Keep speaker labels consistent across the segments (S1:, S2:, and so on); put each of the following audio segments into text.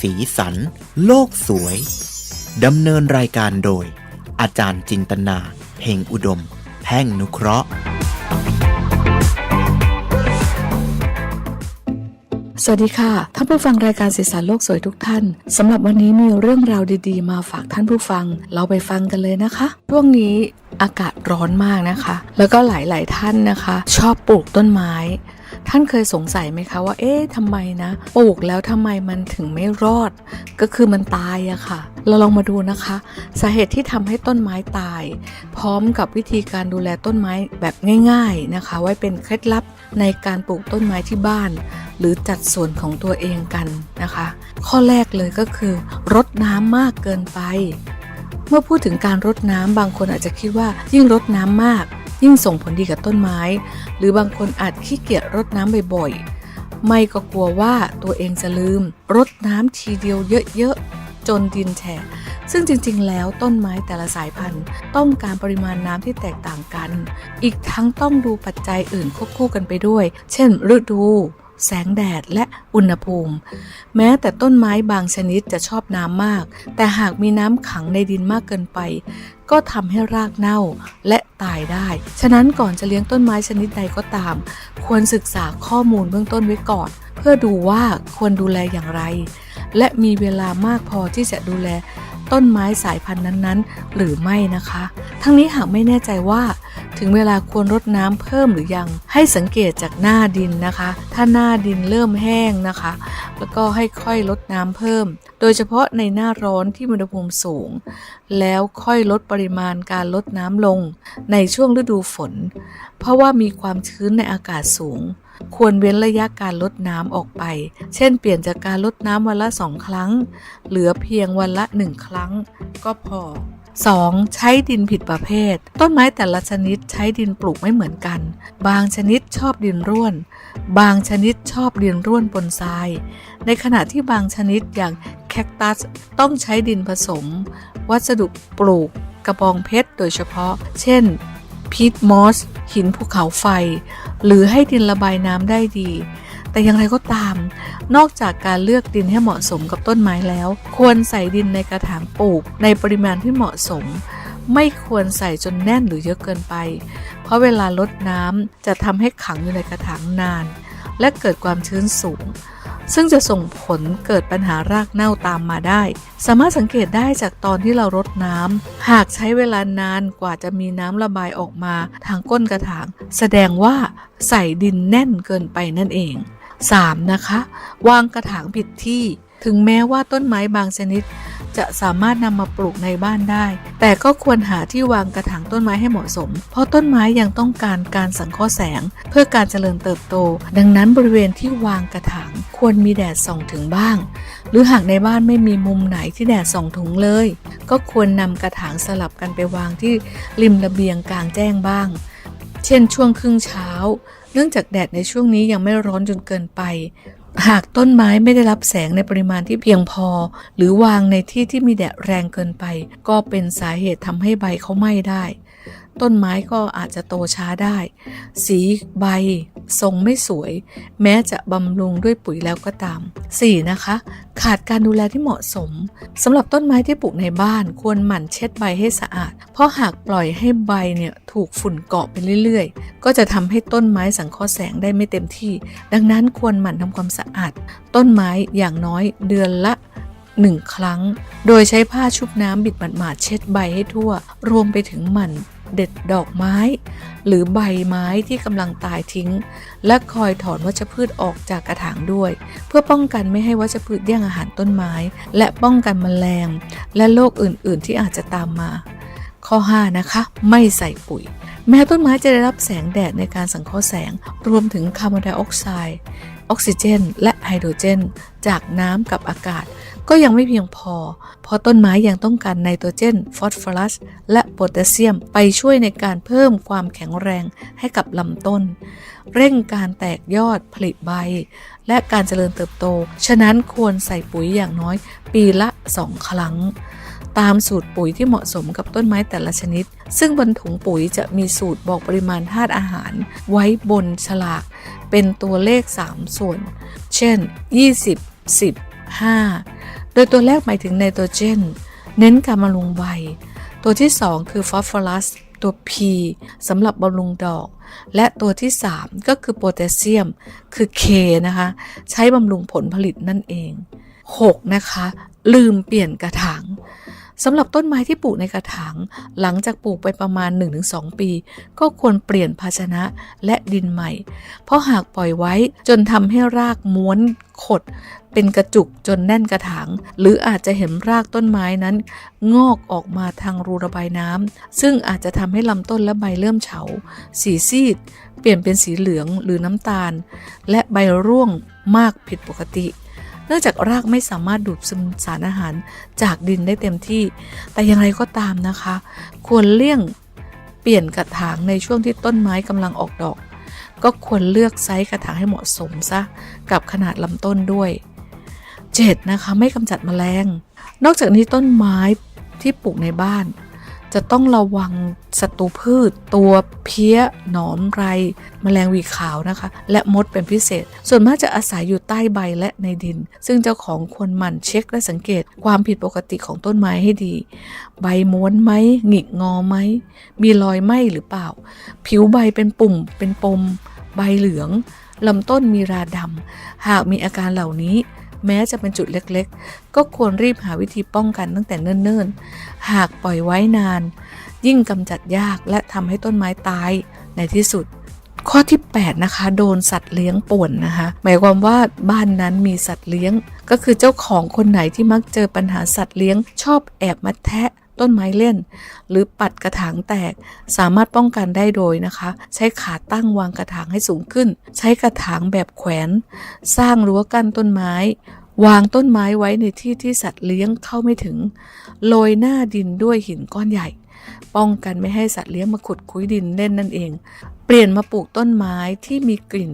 S1: สีสัน โลกสวย ดำเนินรายการโดย อาจารย์จินตนาเพ่งอุดม แพ่งนุเคราะห์
S2: สวัสดีค่ะท่านผู้ฟังรายการสีสันโลกสวยทุกท่านสำหรับวันนี้มีเรื่องราวดีๆ มาฝากท่านผู้ฟัง เราไปฟังกันเลยนะคะ ช่วงนี้อากาศร้อนมากนะคะ แล้วก็หลายๆท่านนะคะ ชอบปลูกต้นไม้ ท่านเคยสงสัยไหมคะว่า เอ๊ะทำไมนะปลูกแล้วทำไมมันถึงไม่รอด ก็คือมันตายอะค่ะ เราลองมาดูนะคะ สาเหตุที่ทำให้ต้นไม้ตาย พร้อมกับวิธีการดูแลต้นไม้แบบง่าย ๆนะคะ ไว้เป็นเคล็ดลับในการปลูกต้นไม้ที่บ้าน หรือจัดสวนของตัวเองกันนะคะ ข้อแรกเลยก็คือรดน้ำมากเกินไป เมื่อพูดถึงการรดน้ำบางคนอาจจะคิดว่ายิ่งรดน้ำมาก ยิ่งส่งผลดีกับต้นไม้ หรือบางคนอาจขี้เกียจรดน้ำบ่อยๆ ไม่ก็กลัวว่าตัวเองจะลืมรดน้ำทีเดียวเยอะๆ จนดินแฉะซึ่งจริงๆ แล้วต้นไม้แต่ละสายพันธุ์ต้องการปริมาณน้ำที่แตกต่างกัน อีกทั้งต้องดูปัจจัยอื่นควบคู่กันไปด้วย เช่น ฤดู แสงแดดและอุณหภูมิ แม้แต่ต้นไม้บางชนิดจะชอบน้ำมาก แต่หากมีน้ำขังในดินมากเกินไป ก็ทำให้รากเน่าและตายได้ ฉะนั้นก่อนจะเลี้ยงต้นไม้ชนิดใดก็ตาม ควรศึกษาข้อมูลเบื้องต้นไว้ก่อน เพื่อดูว่าควรดูแลอย่างไร และมีเวลามากพอที่จะดูแล ต้นไม้สายพันธุ์นั้นๆ หรือไม่นะคะ ทั้งนี้หากไม่แน่ใจว่าถึงเวลาควรรดน้ำเพิ่มหรือยัง ให้สังเกตจากหน้าดินนะคะ ถ้าหน้าดินเริ่มแห้งนะคะ แล้วก็ให้ค่อยลดน้ำเพิ่ม โดยเฉพาะในหน้าร้อนที่อุณหภูมิสูง แล้วค่อยลดปริมาณการลดน้ำลง ในช่วงฤดูฝน เพราะว่ามีความชื้นในอากาศสูง ควรเว้นระยะการลดน้ำออกไป เช่นเปลี่ยนจากการลดน้ำวันละสองครั้ง เหลือเพียงวันละหนึ่งครั้งก็พอ 2. ใช้ดินผิดประเภท ต้นไม้แต่ละชนิดใช้ดินปลูกไม่เหมือนกัน บางชนิดชอบดินร่วน บางชนิดชอบดินร่วนปนทราย ในขณะที่บางชนิดอย่างแคคตัสต้องใช้ดินผสม วัสดุปลูกกระบองเพชรโดยเฉพาะ เช่น พีทมอส หินภูเขาไฟ หรือให้ดินระบายน้ำได้ดี แต่อย่างไรก็ตาม นอกจากการเลือกดินให้เหมาะสมกับต้นไม้แล้ว ควรใส่ดินในกระถางปลูก ในปริมาณที่เหมาะสม ไม่ควรใส่จนแน่นหรือเยอะเกินไป เพราะเวลาลดน้ำจะทำให้ขังอยู่ในกระถางนาน และเกิดความชื้นสูง ซึ่งจะส่งผลเกิดปัญหารากเน่าตามมาได้ สามารถสังเกตได้จากตอนที่เรารดน้ำ หากใช้เวลานานกว่าจะมีน้ำระบายออกมาทางก้นกระถาง แสดงว่าใส่ดินแน่นเกินไปนั่นเอง 3. นะคะ วางกระถางผิดที่ ถึงแม้ว่าต้นไม้บางชนิด จะสามารถนำมาปลูกในบ้านได้ แต่ก็ควรหาที่วางกระถางต้นไม้ให้เหมาะสม เพราะต้นไม้ยังต้องการการสังเคราะห์แสง เพื่อการเจริญเติบโต ดังนั้นบริเวณที่วางกระถางควรมีแดดส่องถึงบ้าง หรือหากในบ้านไม่มีมุมไหนที่แดดส่องถึงเลย ก็ควรนำกระถางสลับกันไปวางที่ริมระเบียงกลางแจ้งบ้าง เช่นช่วงครึ่งเช้า เนื่องจากแดดในช่วงนี้ยังไม่ร้อนจนเกินไป หากต้นไม้ไม่ได้รับแสงในปริมาณที่เพียงพอ หรือวางในที่ที่มีแดดแรงเกินไป ก็เป็นสาเหตุทำให้ใบเขาไหม้ได้ ต้นไม้ก็อาจจะโตช้าได้ สีใบทรงไม่สวย แม้จะบำรุงด้วยปุ๋ยแล้วก็ตาม 4. นะคะ ขาดการดูแลที่เหมาะสมสำหรับต้นไม้ที่ปลูกในบ้านควรหมั่นเช็ดใบให้สะอาด เพราะหากปล่อยให้ใบเนี่ยถูกฝุ่นเกาะไปเรื่อยๆ ก็จะทำให้ต้นไม้สังเคราะห์แสงได้ไม่เต็มที่ ดังนั้นควรหมั่นทำความสะอาด ต้นไม้อย่างน้อยเดือนละหนึ่งครั้ง โดยใช้ผ้าชุบน้ำบิดหมาดๆเช็ดใบให้ทั่ว รวมไปถึงหมั่น เด็ดดอกไม้ หรือใบไม้ที่กำลังตายทิ้ง และคอยถอนวัชพืชออกจากกระถางด้วย เพื่อป้องกันไม่ให้วัชพืชแย่งอาหารต้นไม้ และป้องกันแมลง และโรคอื่นๆ ที่อาจจะตามมา ข้อ 5 นะคะ ไม่ใส่ปุ๋ยแม้ต้นไม้จะได้รับแสงแดดในการสังเคราะห์แสง รวมถึงคาร์บอนไดออกไซด์ ออกซิเจน และไฮโดรเจน จากน้ำกับอากาศ ก็ยังไม่เพียงพอ เพราะต้นไม้ยังต้องการไนโตรเจน ฟอสฟอรัส และโพแทสเซียมไปช่วยในการเพิ่มความแข็งแรงให้กับลำต้น เร่งการแตกยอดผลิใบ และการเจริญเติบโต ฉะนั้นควรใส่ปุ๋ยอย่างน้อยปีละ 2 ครั้ง ตามสูตรปุ๋ยที่เหมาะสมกับต้นไม้แต่ละชนิด ซึ่งบนถุงปุ๋ยจะมีสูตรบอกปริมาณธาตุอาหาร ไว้บนฉลาก เป็นตัวเลข 3 ส่วน เช่น 20 10 5 โดยตัวแรกหมายถึงไนโตรเจน เน้นการบำรุงใบ ตัวที่ 2 คือฟอสฟอรัส ตัว P สำหรับบำรุงดอก และตัวที่ 3 ก็คือโพแทสเซียม คือ K นะคะ ใช้บำรุงผลผลิตนั่นเอง 6. นะคะ ลืมเปลี่ยนกระถางสำหรับต้นไม้ที่ปลูกในกระถาง หลังจากปลูกไปประมาณ 1-2 ปี ก็ควรเปลี่ยนภาชนะและดินใหม่ เพราะหากปล่อยไว้จนทำให้รากม้วน ขด เป็นกระจุกจนแน่นกระถาง หรืออาจจะเห็นรากต้นไม้นั้น งอกออกมาทางรูระบายน้ำซึ่งอาจจะทำให้ลำต้นและใบเริ่มเฉา สีซีด เปลี่ยนเป็นสีเหลืองหรือน้ำตาล และใบร่วงมากผิดปกติเนื่องจากรากไม่สามารถดูดซึมสารอาหารจากดินได้เต็มที่ แต่อย่างไรก็ตามนะคะ ควรเลี่ยงเปลี่ยนกระถางในช่วงที่ต้นไม้กำลังออกดอก ก็ควรเลือกไซส์กระถางให้เหมาะสมซะกับขนาดลำต้นด้วย 7. นะคะไม่กำจัดแมลง นอกจากนี้ต้นไม้ที่ปลูกในบ้าน จะต้องระวังศัตรูพืช ตัวเพี้ย หนอนไรแมลงวีขาวนะคะ และมดเป็นพิเศษ ส่วนมากจะอาศัยอยู่ใต้ใบและในดิน ซึ่งเจ้าของควรหมั่นเช็คและสังเกตความผิดปกติของต้นไม้ให้ดี ใบม้วนไหมหงิกงอไหมมีรอยไหมหรือเปล่า ผิวใบเป็นปุ่มเป็นปม ใบเหลืองลำต้นมีราดำ หากมีอาการเหล่านี้ แม้จะเป็นจุดเล็กๆ ก็ควรรีบหาวิธีป้องกันตั้งแต่เนิ่นๆ หากปล่อยไว้นาน ยิ่งกำจัดยากและทำให้ต้นไม้ตายในที่สุด ข้อที่ 8 นะคะ โดนสัตว์เลี้ยงป่วนนะคะ หมายความว่าบ้านนั้นมีสัตว์เลี้ยง ก็คือเจ้าของคนไหนที่มักเจอปัญหาสัตว์เลี้ยง ชอบแอบมาแทะต้นไม้เล่น หรือปัดกระถางแตก สามารถป้องกันได้โดยนะคะ ใช้ขาตั้งวางกระถางให้สูงขึ้น ใช้กระถางแบบแขวน สร้างรั้วกั้นต้นไม้ วางต้นไม้ไว้ในที่ที่สัตว์เลี้ยงเข้าไม่ถึง โรยหน้าดินด้วยหินก้อนใหญ่ ป้องกันไม่ให้สัตว์เลี้ยงมาขุดคุ้ยดินเล่นนั่นเอง เปลี่ยนมาปลูกต้นไม้ที่มีกลิ่น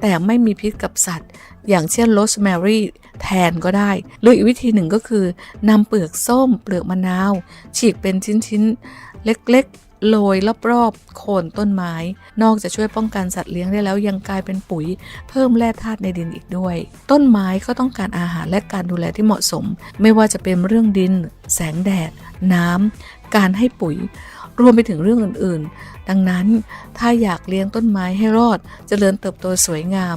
S2: แต่ไม่มีพิษกับสัตว์ อย่างเช่นโรสแมรี่แทนก็ได้ หรืออีกวิธีหนึ่งก็คือนำเปลือกส้ม เปลือกมะนาว ฉีกเป็นชิ้นๆ เล็กๆ โรยรอบๆโคนต้นไม้ นอกจากช่วยป้องกันสัตว์เลี้ยงได้แล้วยังกลายเป็นปุ๋ย เพิ่มแร่ธาตุในดินอีกด้วย ต้นไม้ก็ต้องการอาหารและการดูแลที่เหมาะสม ไม่ว่าจะเป็นเรื่องดิน แสงแดด น้ำการให้ปุ๋ย รวมไปถึงเรื่องอื่นๆ ดังนั้นถ้าอยากเลี้ยงต้นไม้ให้รอดจเจริญเติบโตสวยงาม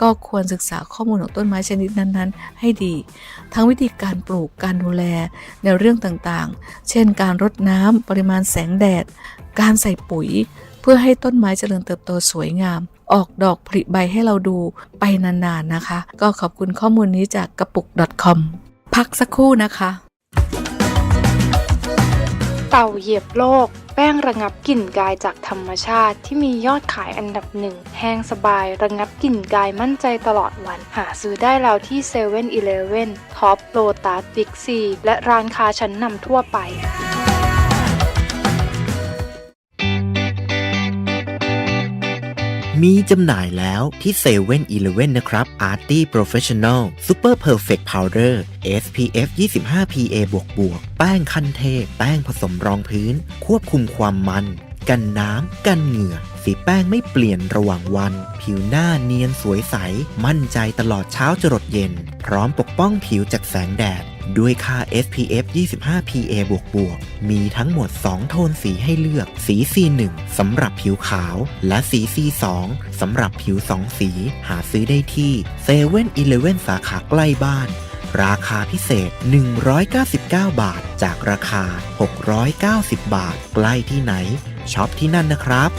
S2: ก็ควรศึกษาข้อมูลของต้นไม้ชนิดนั้นๆ ให้ดี ทั้งวิธีการปลูกการดูแลในเรื่องต่างๆ เช่น การรดน้ำปริมาณแสงแดด การใส่ปุ๋ย เพื่อให้ต้นไม้เจริญเติบโตสวยงาม ออกดอกผลิใบให้เราดูไปนานๆนะคะ ก็ขอบคุณข้อมูลนี้จากกระปุก .com พักสักครู่นะคะ
S3: เต่าเหยียบโลก แป้งระงับกลิ่นกายจากธรรมชาติ ที่มียอดขายอันดับหนึ่ง แห้งสบาย ระงับกลิ่นกายมั่นใจตลอดวัน หาซื้อได้แล้วที่เซเว่นอีเลฟเว่นท็อปโลตัสบิ๊กซีและร้านค้าชั้นนำทั่วไป
S1: มีจำหน่ายแล้วที่7 e เ e ่ e อนะครับ Arty Professional Super Perfect Powder SPF 25 PA บวกบวกแป้งคันเทพ แป้งผสมรองพื้น ควบคุมความมัน กันน้ำ กันเหงื่อ สีแป้งไม่เปลี่ยนระหว่างวัน ผิวหน้าเนียนสวยใส มั่นใจตลอดเช้าจรดเย็น พร้อมปกป้องผิวจากแสงแดด ด้วยค่า SPF 25 PA บวกบวกมีทั้งหมด 2 โทนสีให้เลือก สี C1 สำหรับผิวขาว และสี C2 สำหรับผิว 2 สี หาซื้อได้ที่7 e เ e ่ e อสาขาใกล้บ้าน ราคาพิเศษ 199 บาท จากราคา 690 บาท ใกล้ที่ไหนช็อปที่นั่นนะครับ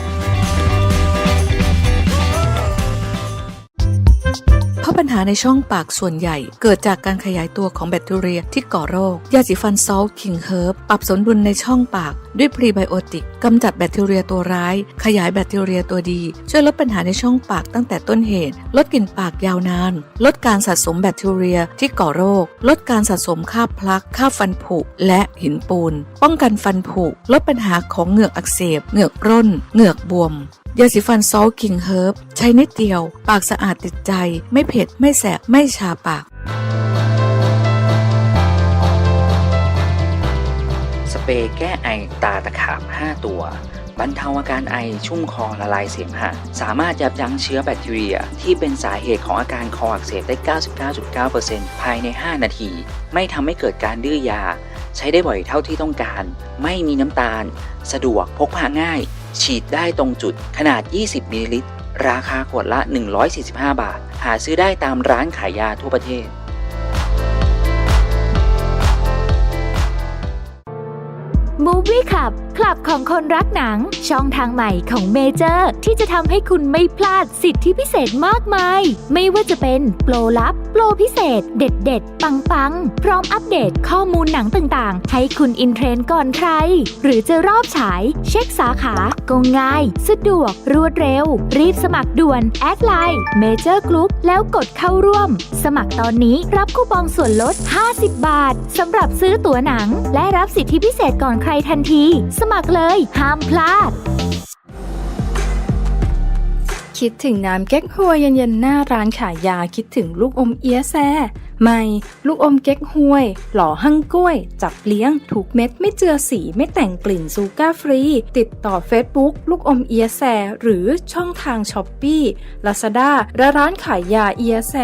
S2: ราะปัญหาในช่องปากส่วนใหญ่ เกิดจากการขยายตัวของแบคทีเรียที่ก่อโรค ยาสีฟันซอลคิงเฮิร์บปรับสมดุลในช่องปาก ด้วยพรีไบโอติกกำจัดแบคทีเรียตัวร้าย ขยายแบคทีเรียตัวดี ช่วยลดปัญหาในช่องปากตั้งแต่ต้นเหตุ ลดกลิ่นปากยาวนาน ลดการสะสมแบคทีเรียที่ก่อโรค ลดการสะสมคราบพลักคราบฟันผุและหินปูน ป้องกันฟันผุลดปัญหาของเหงือกอักเสบ เหงือกร่น เหงือกบวม ยาสีฟันซอลคิงเฮิร์บใช้นิดเดียว ปากสะอาดติดใจ ไม่เผ็ด ไม่แสบ ไม่ชาปาก
S4: สเปรย์แก้ไอตาตะขาบ 5 ตัว บรรเทาอาการไอชุ่มคอละลายเสมหะ สามารถยับยั้งเชื้อแบคทีเรีย ที่เป็นสาเหตุของอาการคออักเสบได้ 99.9%ภายใน 5 นาที ไม่ทำให้เกิดการดื้อยา ใช้ได้บ่อยเท่าที่ต้องการ ไม่มีน้ำตาล สะดวกพกพาง่าย ฉีดได้ตรงจุดขนาด 20มิลลิลิตร ราคาขวดละ 145 บาท หาซื้อได้ตามร้านขายยาทั่วประเทศ
S5: Movie Club คลับของคนรักหนัง ช่องทางใหม่ของเมเจอร์ ที่จะทำให้คุณไม่พลาดสิทธิพิเศษมากมาย ไม่ว่าจะเป็นโปรลับ ปรพิเศษ เด็ดเด็ดปังปังพร้อมอัปเดตข้อมูลหนังต่างๆ ให้คุณอินเทรนด์ก่อนใคร หรือจะรอบฉาย เช็คสาขาก็ง่าย สะดวก รวดเร็ว รีบสมัครด่วน แอดไลน์เมเจอร์กรุ๊ปแล้วกดเข้าร่วม สมัครตอนนี้รับคูปองส่วนลด 50 บาทสำหรับซื้อตั๋วหนัง และรับสิทธิพิเศษก่อนใครทันที สมัครเลย ห้ามพลาด
S6: คิดถึงน้ำเก๊กฮวยเย็นๆหน้าร้านขายยาคิดถึงลูกอมเอียแซใหม่ลูกอมเก๊กฮวย หล่อหั่งกล้วย จับเลี้ยง ถูกเม็ดไม่เจือสีไม่แต่งกลิ่นซูก้าฟรี ติดต่อ Facebook ลูกอมเอียแซหรือช่องทางช้อปปี้ลาซาด้าและร้านขายยาเอียแซ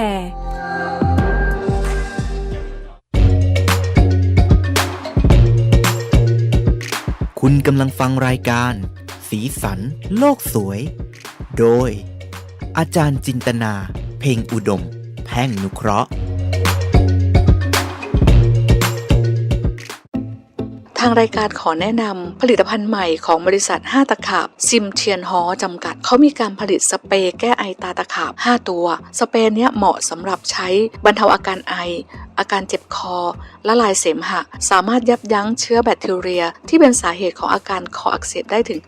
S1: คุณกำลังฟังรายการ สีสัน โลกสวย โดย อาจารย์จินตนา เพ่งอุดม แพ่งนุเคราะห์า
S2: งรายการขอแนะนำผลิตภัณฑ์ใหม่ของบริษัท 5 ตะขาบซิมเทียนฮอจำกัด เขามีการผลิตสเปรย์แก้ไอตาตะขาบ 5 ตัว สเปรย์เนี้ยเหมาะสำหรับใช้บรรเทาอาการไอ อาการเจ็บคอ ละลายเสมหะ สามารถยับยั้งเชื้อแบคทีเรีย ที่เป็นสาเหตุของอาการคออักเสบได้ถึง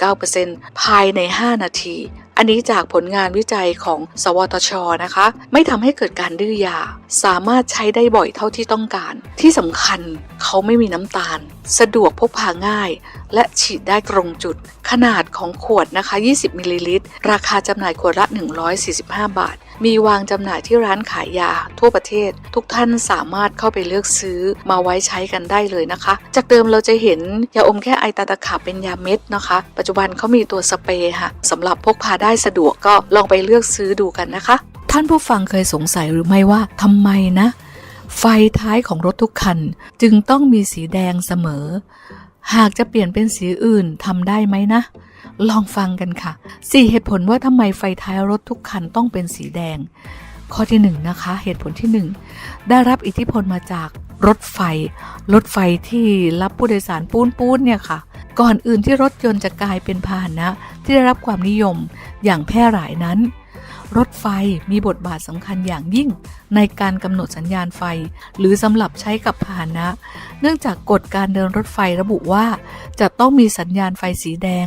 S2: 99.9%ภายใน 5 นาที อันนี้จากผลงานวิจัยของ สวทชนะคะ ไม่ทำให้เกิดการดื้อยา สามารถใช้ได้บ่อยเท่าที่ต้องการ ที่สำคัญเขาไม่มีน้ำตาล สะดวกพกพาง่าย และฉีดได้ตรงจุด ขนาดของขวดนะคะ 20 มิลลิลิตร ราคาจำหน่ายขวดละ 145 บาท มีวางจำหน่ายที่ร้านขายยาทั่วประเทศ ทุกท่านสามารถเข้าไปเลือกซื้อมาไว้ใช้กันได้เลยนะคะ จากเดิมเราจะเห็นยาอมแค่ไอตาตะขาบเป็นยาเม็ดนะคะ ปัจจุบันเขามีตัวสเปรย์ค่ะสำหรับพกพาได้สะดวกก็ลองไปเลือกซื้อดูกันนะคะ ท่านผู้ฟังเคยสงสัยหรือไม่ว่าทำไมนะไฟท้ายของรถทุกคันจึงต้องมีสีแดงเสมอ หากจะเปลี่ยนเป็นสีอื่นทำได้ไหมนะ ลองฟังกันค่ะสี่เหตุผลว่าทำไมไฟท้ายรถทุกคันต้องเป็นสีแดง ข้อที่หนึ่งนะคะ เหตุผลที่หนึ่งได้รับอิทธิพลมาจากรถไฟ รถไฟที่รับผู้โดยสารปูนปูนเนี่ยค่ะ ก่อนอื่นที่รถยนต์จะกลายเป็นพาหนะ ที่ได้รับความนิยมอย่างแพร่หลายนั้น รถไฟมีบทบาทสำคัญอย่างยิ่ง ในการกำหนดสัญญาณไฟ หรือสำหรับใช้กับพาหนะ เนื่องจากกฎการเดินรถไฟระบุว่า จะต้องมีสัญญาณไฟสีแดง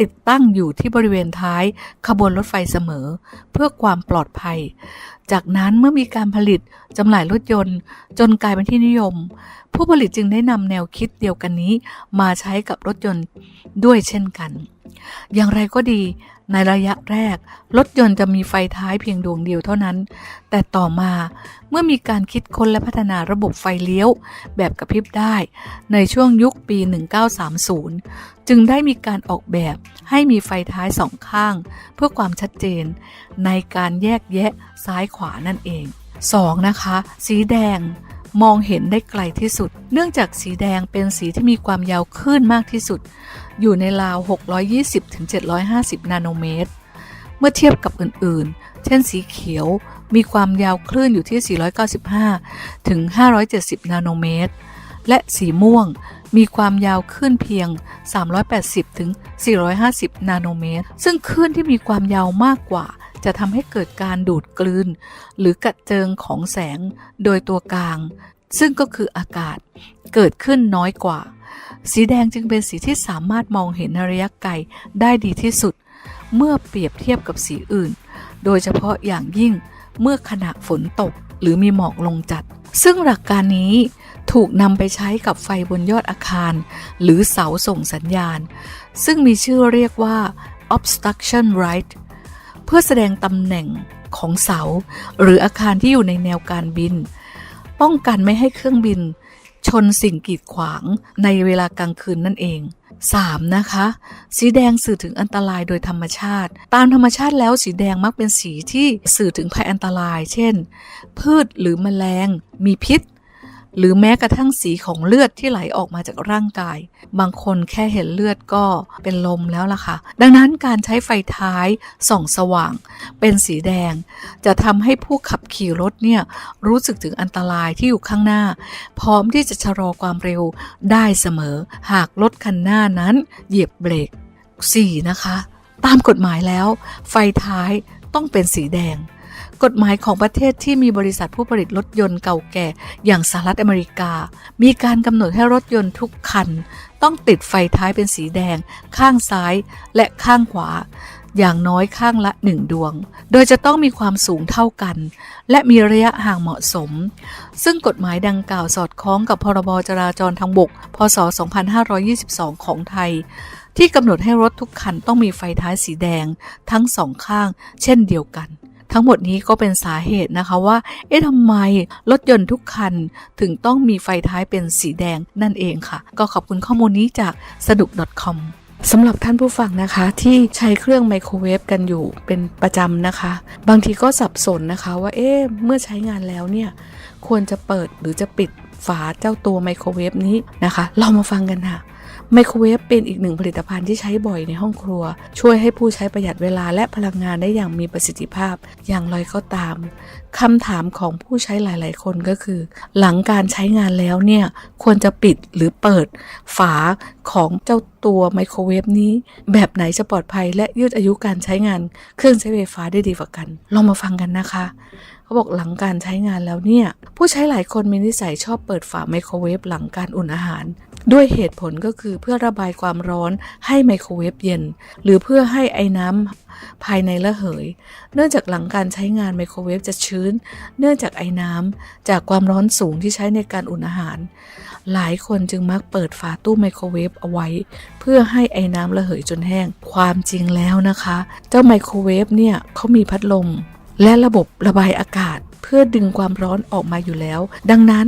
S2: ติดตั้งอยู่ที่บริเวณท้ายขบวนรถไฟเสมอ เพื่อความปลอดภัย จากนั้นเมื่อมีการผลิตจำหน่ายรถยนต์ จนกลายเป็นที่นิยม ผู้ผลิตจึงได้นำแนวคิดเดียวกันนี้ มาใช้กับรถยนต์ด้วยเช่นกัน อย่างไรก็ดี ในระยะแรก รถยนต์จะมีไฟท้ายเพียงดวงเดียวเท่านั้น แต่ต่อมาเมื่อมีการคิดค้นและพัฒนาระบบไฟเลี้ยว แบบกระพริบได้ ในช่วงยุคปี 1930 จึงได้มีการออกแบบให้มีไฟท้ายสองข้าง เพื่อความชัดเจน ในการแยกแยะซ้ายขวานั่นเอง 2. นะคะ สีแดงมองเห็นได้ไกลที่สุด เนื่องจากสีแดงเป็นสีที่มีความยาวคลื่นมากที่สุด อยู่ในราว 620-750 นาโนเมตร เมื่อเทียบกับอื่นๆ เช่นสีเขียวมีความยาวคลื่นอยู่ที่ 495 ถึง 570 นาโนเมตร และสีม่วงมีความยาวคลื่นเพียง 380 ถึง 450 นาโนเมตร ซึ่งคลื่นที่มีความยาวมากกว่า จะทำให้เกิดการดูดกลืน หรือกัดเจิงของแสงโดยตัวกลาง ซึ่งก็คืออากาศเกิดขึ้นน้อยกว่า สีแดงจึงเป็นสีที่สามารถมองเห็นในระยะไกลได้ดีที่สุด เมื่อเปรียบเทียบกับสีอื่น โดยเฉพาะอย่างยิ่งเมื่อขณะฝนตกหรือมีหมอกลงจัด ซึ่งหลักการนี้ถูกนำไปใช้กับไฟบนยอดอาคาร หรือเสาส่งสัญญาณ ซึ่งมีชื่อเรียกว่า obstruction right เพื่อแสดงตำแหน่งของเสา หรืออาคารที่อยู่ในแนวการบิน ป้องกันไม่ให้เครื่องบิน นสิ่งกีดขวางในเวลากลางคืนนั่นเอง 3. นะคะ สีแดงสื่อถึงอันตรายโดยธรรมชาติ ตามธรรมชาติแล้วสีแดงมักเป็นสีที่สื่อถึงภัยอันตราย เช่น พืชหรือแมลง มีพิษ หรือแม้กระทั่งสีของเลือดที่ไหลออกมาจากร่างกาย บางคนแค่เห็นเลือดก็เป็นลมแล้วล่ะค่ะ ดังนั้นการใช้ไฟท้ายส่องสว่าง เป็นสีแดง จะทำให้ผู้ขับขี่รถเนี่ยรู้สึกถึงอันตรายที่อยู่ข้างหน้า พร้อมที่จะชะลอความเร็วได้เสมอ หากรถคันหน้านั้นเหยียบเบรก 4. นะคะ ตามกฎหมายแล้ว ไฟท้ายต้องเป็นสีแดง กฎหมายของประเทศที่มีบริษัทผู้ผลิตรถยนต์เก่าแก่ อย่างสหรัฐอเมริกา มีการกำหนดให้รถยนต์ทุกคัน ต้องติดไฟท้ายเป็นสีแดง ข้างซ้ายและข้างขวา อย่างน้อยข้างละหนึ่งดวง โดยจะต้องมีความสูงเท่ากัน และมีระยะห่างเหมาะสม ซึ่งกฎหมายดังกล่าวสอดคล้องกับพรบจราจรทางบก พศ 2522 ของไทยที่กำหนดให้รถทุกคันต้องมีไฟท้ายสีแดงทั้งสองข้าง เช่นเดียวกัน ทั้งหมดนี้ก็เป็นสาเหตุนะคะว่า เอ๊ะทำไมรถยนต์ทุกคันถึงต้องมีไฟท้ายเป็นสีแดงนั่นเองค่ะ ก็ขอบคุณข้อมูลนี้จากสนุก .com สำหรับท่านผู้ฟังนะคะที่ใช้เครื่องไมโครเวฟกันอยู่เป็นประจำนะคะ บางทีก็สับสนนะคะว่าเอ๊ะเมื่อใช้งานแล้วเนี่ย ควรจะเปิดหรือจะปิดฝาเจ้าตัวไมโครเวฟนี้นะคะ เรามาฟังกันค่ะ ไมโครเวฟเป็นอีกหนึ่งผลิตภัณฑ์ที่ใช้บ่อยในห้องครัว ช่วยให้ผู้ใช้ประหยัดเวลาและพลังงานได้อย่างมีประสิทธิภาพ อย่างไรก็ตามคำถามของผู้ใช้หลาย ๆ คนก็คือ หลังการใช้งานแล้วเนี่ย ควรจะปิดหรือเปิดฝาของเจ้าตัวไมโครเวฟนี้ แบบไหนจะปลอดภัยและยืดอายุการใช้งาน เครื่องใช้ไฟฟ้าได้ดีกว่ากัน ลองมาฟังกันนะคะเขาบอกหลังการใช้งานแล้วเนี่ย ผู้ใช้หลายคนมีนิสัยชอบเปิดฝาไมโครเวฟหลังการอุ่นอาหาร ด้วยเหตุผลก็คือเพื่อระบายความร้อนให้ไมโครเวฟเย็น หรือเพื่อให้ไอ้น้ำภายในระเหย เนื่องจากหลังการใช้งานไมโครเวฟจะชื้น เนื่องจากไอ้น้ำจากความร้อนสูงที่ใช้ในการอุ่นอาหาร หลายคนจึงมักเปิดฝาตู้ไมโครเวฟเอาไว้ เพื่อให้ไอ้น้ำระเหยจนแห้ง ความจริงแล้วนะคะ เจ้าไมโครเวฟเนี่ยเขามีพัดลมและระบบระบายอากาศเพื่อดึงความร้อนออกมาอยู่แล้ว ดังนั้น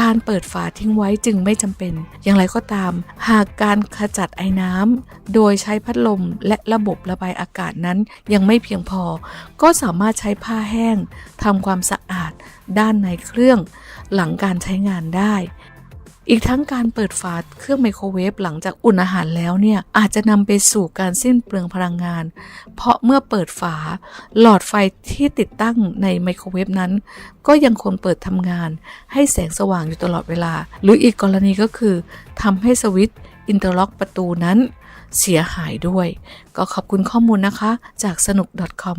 S2: การเปิดฝาทิ้งไว้จึงไม่จำเป็น อย่างไรก็ตาม หากการขจัดไอ้น้ำโดยใช้พัดลมและระบบระบายอากาศนั้นยังไม่เพียงพอ ก็สามารถใช้ผ้าแห้งทำความสะอาดด้านในเครื่อง หลังการใช้งานได้ อีกทั้งการเปิดฝาเครื่องไมโครเวฟหลังจากอุ่นอาหารแล้วเนี่ยอาจจะนำไปสู่การสิ้นเปลืองพลังงาน เพราะเมื่อเปิดฝาหลอดไฟที่ติดตั้งในไมโครเวฟนั้น ก็ยังคงเปิดทำงาน ให้แสงสว่างอยู่ตลอดเวลา หรืออีกกรณีก็คือทำให้สวิตช์อินเตอร์ล็อกประตูนั้น เสียหายด้วย ก็ขอบคุณข้อมูลนะคะ จากสนุก .com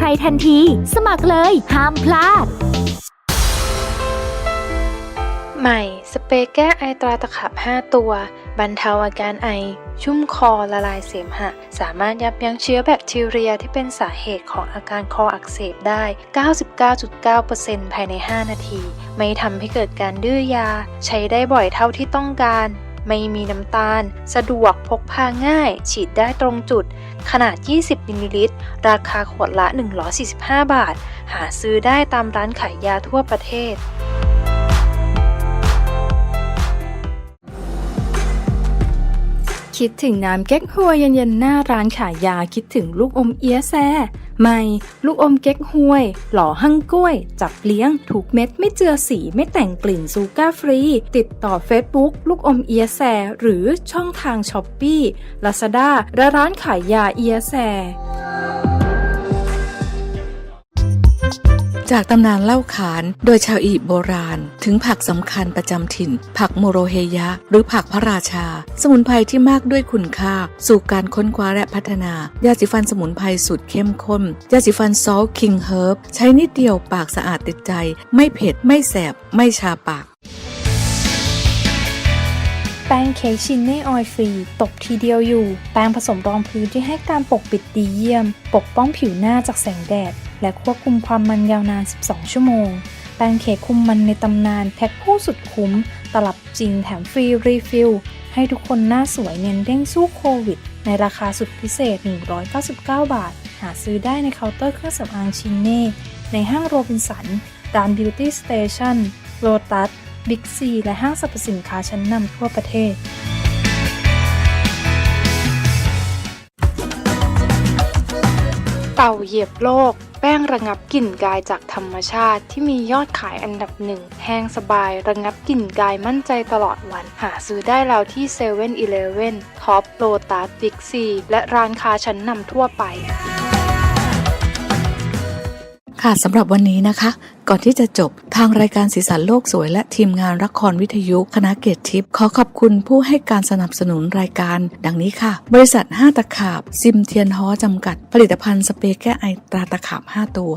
S5: รทันที สมัครเลย ห้ามพลาด
S3: ใหม่ สเปรย์แก้ไอตราตะขับ 5 ตัว บรรเทาอาการไอ ชุ่มคอละลายเสมหะ สามารถยับยั้งเชื้อแบคทีเรียที่เป็นสาเหตุของอาการคออักเสบได้ 99.9%ภายใน 5 นาที ไม่ทำให้เกิดการดื้อยา ใช้ได้บ่อยเท่าที่ต้องการ ไม่มีน้ำตาล สะดวกพกพาง่าย ฉีดได้ตรงจุด ขนาด 20มิลลิลิตร ราคาขวดละ 145 บาท หาซื้อได้ตามร้านขายยาทั่วประเทศ
S6: คิดถึงน้ำเก๊กฮวยเย็นๆหน้าร้านขายยาคิดถึงลูกอมเอียแซ่ไม่ลูกอมเก๊กฮวย หล่อหั่งกล้วย จับเลี้ยง ถูกเม็ดไม่เจือสีไม่แต่งกลิ่นซูก้าฟรี ติดต่อ Facebook ลูกอมเอียแซหรือช่องทางช้อปปี้ลาซาด้าและร้านขายยาเอียแซ
S2: จากตำนานเล่าขานโดยชาวอียิปต์โบราณ ถึงผักสำคัญประจำถิ่น ผักโมโรเฮยะ หรือผักพระราชา สมุนไพรที่มากด้วยคุณค่า สู่การค้นคว้าและพัฒนา ยาสีฟันสมุนไพรสูตรเข้มข้น ยาสีฟันซอลคิงเฮิร์บใช้นิดเดียวปากสะอาดติดใจ ไม่เผ็ดไม่แสบ ไม่ชาปาก
S6: แป้งเค้กชินเน่ออยฟรี ตบทีเดียวอยู่ แป้งผสมรองพื้นที่ให้การปกปิดดีเยี่ยม ปกป้องผิวหน้าจากแสงแดด และควบคุมความมันยาวนาน 12 ชั่วโมง แป้งเค้กคุมมันในตำนานแพ็คคู่สุดคุ้ม ตลับจริงแถมฟรีรีฟิล ให้ทุกคนหน้าสวยเน้นเด้งสู้โควิด ในราคาสุดพิเศษ 199 บาท หาซื้อได้ในเคาน์เตอร์เครื่องสำอางชินเน่ ในห้างโรบินสันร้าน Beauty Station โ o ตัสบิ๊กซี และห้างสรรพสินค้าชั้นนำทั่วประเทศ
S3: เต่าเหยียบโลก แป้งระงับกลิ่นกายจากธรรมชาติ ที่มียอดขายอันดับหนึ่งแห้งสบายระงับกลิ่นกายมั่นใจตลอดวัน หาซื้อได้แล้วที่เซเว่นอีเลฟเว่นท็อปโลตัสบิ๊กซีและร้านค้าชั้นนำทั่วไป
S2: ค่ะสำหรับวันนี้นะคะ ก่อนที่จะจบทางรายการสีสันโลกสวย และทีมงานละครวิทยุคณะเกตทิพย์ขอขอบคุณผู้ให้การสนับสนุนรายการ ดังนี้ค่ะ บริษัท 5 ตะขาบ ซิมเทียนฮอจำกัด ผลิตภัณฑ์สเปรย์แก้ไอตราตะขาบ 5 ตัว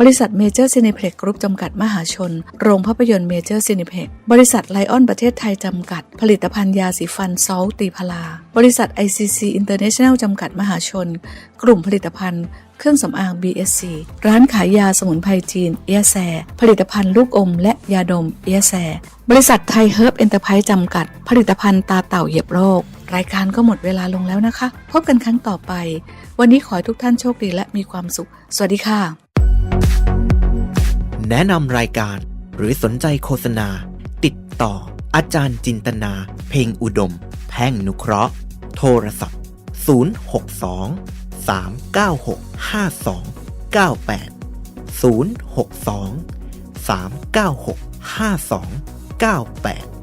S2: บริษัทเมเจอร์ซีนิเพล็กกรุ๊ปจำกัดมหาชน โรงภาพยนตร์เมเจอร์ซีนิเพล็กบริษัทไลออนประเทศไทยจำกัด ผลิตภัณฑ์ยาสีฟันซอลตีพลา บริษัท ICC International จำกัดมหาชน กลุ่มผลิตภัณฑ์ เครื่องสำอาง BSC ร้านขายยาสมุนไพรจีน เอแซ ผลิตภัณฑ์ลูกอม และยาดม เอแซ บริษัทไทยเฮิร์บเอ็นเตอร์ไพรส์จำกัด ผลิตภัณฑ์ตาเต่าเหยียบโรค รายการก็หมดเวลาลงแล้วนะคะ พบกันครั้งต่อไป วันนี้ขอให้ทุกท่านโชคดีและมีความสุข สวัสดีค่ะ
S1: แนะนำรายการ หรือสนใจโฆษณา ติดต่อ อาจารย์จินตนา เพ่งอุดม แพ่งนุเคราะห์ โทรศัพท์ 062 396 5298 062 396 5298